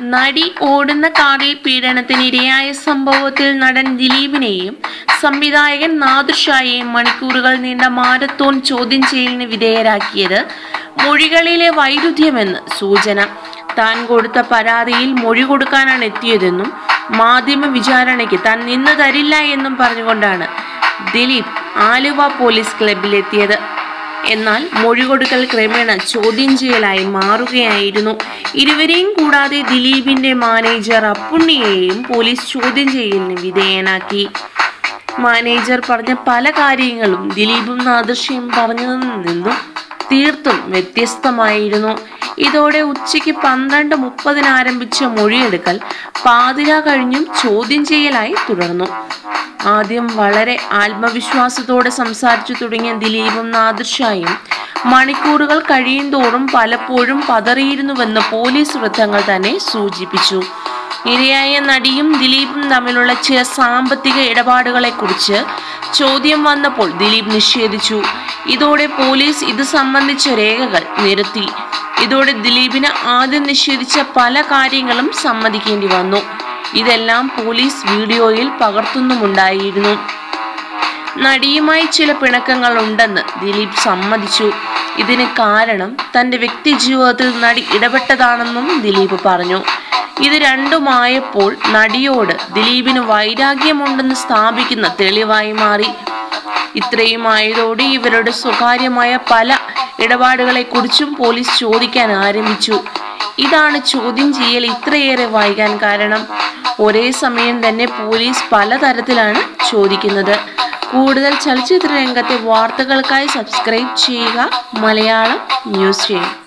നടി ഓടുന്ന കാറിൽ പീഡനത്തിനിരയായ സംഭവത്തിൽ നടൻ ദിലീപിനെയും സംവിധായകൻ നാദുഷായെയും മണിക്കൂറുകൾ നീണ്ട മാരത്തോൺ ചോദ്യം ചെയ്യലിന് വിധേയരാക്കിയത് മൊഴികളിലെ വൈരുദ്ധ്യമെന്ന് സൂചന. താൻ കൊടുത്ത പരാതിയിൽ മൊഴി കൊടുക്കാനാണ് എത്തിയതെന്നും മാധ്യമ വിചാരണയ്ക്ക് താൻ നിന്ന് തരില്ല എന്നും പറഞ്ഞുകൊണ്ടാണ് ദിലീപ് ആലുവ പോലീസ് ക്ലബിലെത്തിയത് എന്നാൽ മൊഴികൊടുക്കൽ ക്രമേണ ചോദ്യം ചെയ്യലായി മാറുകയായിരുന്നു. ഇരുവരെയും കൂടാതെ ദിലീപിന്റെ മാനേജർ അപ്പുണ്ണിയെയും പോലീസ് ചോദ്യം ചെയ്യലിന് വിധേയനാക്കി. മാനേജർ പറഞ്ഞ പല കാര്യങ്ങളും ദിലീപും നാദൃശ്യം പറഞ്ഞതിൽ നിന്നും തീർത്തും വ്യത്യസ്തമായിരുന്നു. ഇതോടെ ഉച്ചയ്ക്ക് പന്ത്രണ്ട് മുപ്പതിന് ആരംഭിച്ച മൊഴിയെടുക്കൽ പാതിര കഴിഞ്ഞും ചോദ്യം ചെയ്യലായി തുടർന്നു. ആദ്യം വളരെ ആത്മവിശ്വാസത്തോടെ സംസാരിച്ചു തുടങ്ങിയ ദിലീപും നാദിർഷായും മണിക്കൂറുകൾ കഴിയും തോറും പലപ്പോഴും പതറിയിരുന്നുവെന്ന് പോലീസ് വൃത്തങ്ങൾ തന്നെ സൂചിപ്പിച്ചു. ഇരയായ നടിയും ദിലീപും തമ്മിലുള്ള ചില സാമ്പത്തിക ഇടപാടുകളെ കുറിച്ച് ചോദ്യം വന്നപ്പോൾ ദിലീപ് നിഷേധിച്ചു. ഇതോടെ പോലീസ് ഇത് സംബന്ധിച്ച രേഖകൾ നിരത്തി. ഇതോടെ ദിലീപിന് ആദ്യം നിഷേധിച്ച പല കാര്യങ്ങളും സമ്മതിക്കേണ്ടി വന്നു. ഇതെല്ലാം പോലീസ് വീഡിയോയിൽ പകർത്തുന്നുമുണ്ടായിരുന്നു. നടിയുമായി ചില പിണക്കങ്ങൾ ഉണ്ടെന്ന് ദിലീപ് സമ്മതിച്ചു. ഇതിന് കാരണം തന്റെ വ്യക്തി ജീവിതത്തിൽ നടി ഇടപെട്ടതാണെന്നും ദിലീപ് പറഞ്ഞു. ഇത് രണ്ടുമായപ്പോൾ നടിയോട് ദിലീപിന് വൈരാഗ്യമുണ്ടെന്ന് സ്ഥാപിക്കുന്ന തെളിവായി മാറി. ഇത്രയും ആയതോടെ ഇവരുടെ സ്വകാര്യമായ പല ഇടപാടുകളെക്കുറിച്ചും പോലീസ് ചോദിക്കാൻ ആരംഭിച്ചു. ഇതാണ് ചോദ്യം ചെയ്യൽ ഇത്രയേറെ വൈകാൻ കാരണം. ഒരേ സമയം തന്നെ പോലീസ് പലതരത്തിലാണ് ചോദിക്കുന്നത്. കൂടുതൽ ചലച്ചിത്ര രംഗത്തെ വാർത്തകൾക്കായി സബ്സ്ക്രൈബ് ചെയ്യുക. മലയാളം ന്യൂസ് ചെയ്യും